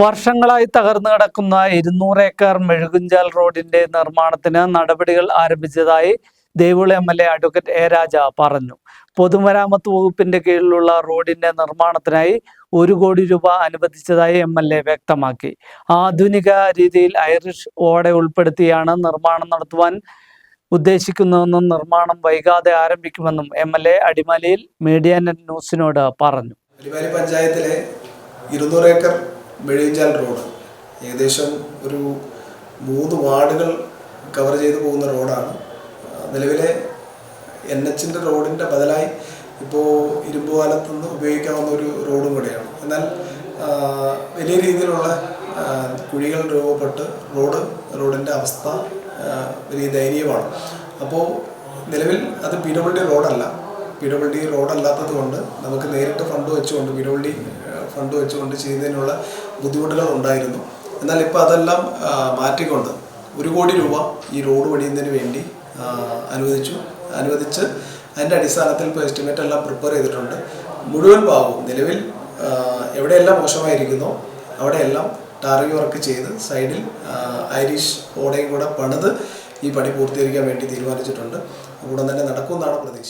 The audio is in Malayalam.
വർഷങ്ങളായി തകർന്നു കിടക്കുന്ന ഇരുന്നൂറ് ഏക്കർ മെഴുകുഞ്ചാൽ റോഡിന്റെ നിർമ്മാണത്തിന് നടപടികൾ ആരംഭിച്ചതായി ദേവുള M L A advocate A Raja പറഞ്ഞു. പൊതുമരാമത്ത് വകുപ്പിന്റെ കീഴിലുള്ള റോഡിന്റെ നിർമ്മാണത്തിനായി ഒരു കോടി രൂപ അനുവദിച്ചതായി എം എൽ എ വ്യക്തമാക്കി. ആധുനിക രീതിയിൽ ഐറിഷ് ഓട ഉൾപ്പെടുത്തിയാണ് നിർമ്മാണം നടത്തുവാൻ ഉദ്ദേശിക്കുന്നതെന്നും നിർമ്മാണം വൈകാതെ ആരംഭിക്കുമെന്നും എം എൽ എ അടിമാലിയിൽ മീഡിയ നെറ്റ് ന്യൂസിനോട് പറഞ്ഞു. അടിമാലി പഞ്ചായത്തിലെ ഇരുന്നൂറ് ഏക്കർ മെഴുകിഞ്ചാൽ റോഡ്. ഏകദേശം ഒരു മൂന്ന് വാർഡുകൾ കവർ ചെയ്ത് പോകുന്ന റോഡാണ്. നിലവിലെ എൻ എച്ചിന്റെ റോഡിന്റെ ബദലായി ഇപ്പോൾ ഇരുമ്പുപാലത്ത് നിന്ന് ഉപയോഗിക്കാവുന്ന ഒരു റോഡും കൂടെയാണ്. എന്നാൽ വലിയ രീതിയിലുള്ള കുഴികൾ രൂപപ്പെട്ട് റോഡ് റോഡിന്റെ അവസ്ഥ വലിയ ദയനീയമാണ്. അപ്പോൾ നിലവിൽ അത് പി ഡബ്ല്യു ഡി റോഡല്ല. പി ഡബ്ല്യു ഡി റോഡല്ലാത്തത് കൊണ്ട് നമുക്ക് നേരിട്ട് ഫണ്ട് വെച്ചുകൊണ്ട് പി ഡബ്ല്യു ഡി ഫണ്ട് വെച്ചുകൊണ്ട് ചെയ്യുന്നതിനുള്ള ബുദ്ധിമുട്ടുകൾ ഉണ്ടായിരുന്നു. എന്നാൽ ഇപ്പോൾ അതെല്ലാം മാറ്റിക്കൊണ്ട് ഒരു കോടി രൂപ ഈ റോഡ് പണിയുന്നതിന് വേണ്ടി അനുവദിച്ചു. അനുവദിച്ച് അതിന്റെ അടിസ്ഥാനത്തിൽ ഇപ്പോൾ എസ്റ്റിമേറ്റ് എല്ലാം പ്രിപ്പയർ ചെയ്തിട്ടുണ്ട്. മുഴുവൻ ഭാഗവും നിലവിൽ എവിടെയെല്ലാം മോശമായിരിക്കുന്നോ അവിടെയെല്ലാം ടാറിംഗ് വർക്ക് ചെയ്ത് സൈഡിൽ ഐരിഷ് ഓടയും കൂടെ പണിത് ഈ പണി പൂർത്തീകരിക്കാൻ വേണ്ടി തീരുമാനിച്ചിട്ടുണ്ട്. ഉടൻ തന്നെ നടക്കുമെന്നാണ് പ്രതീക്ഷിക്കുന്നത്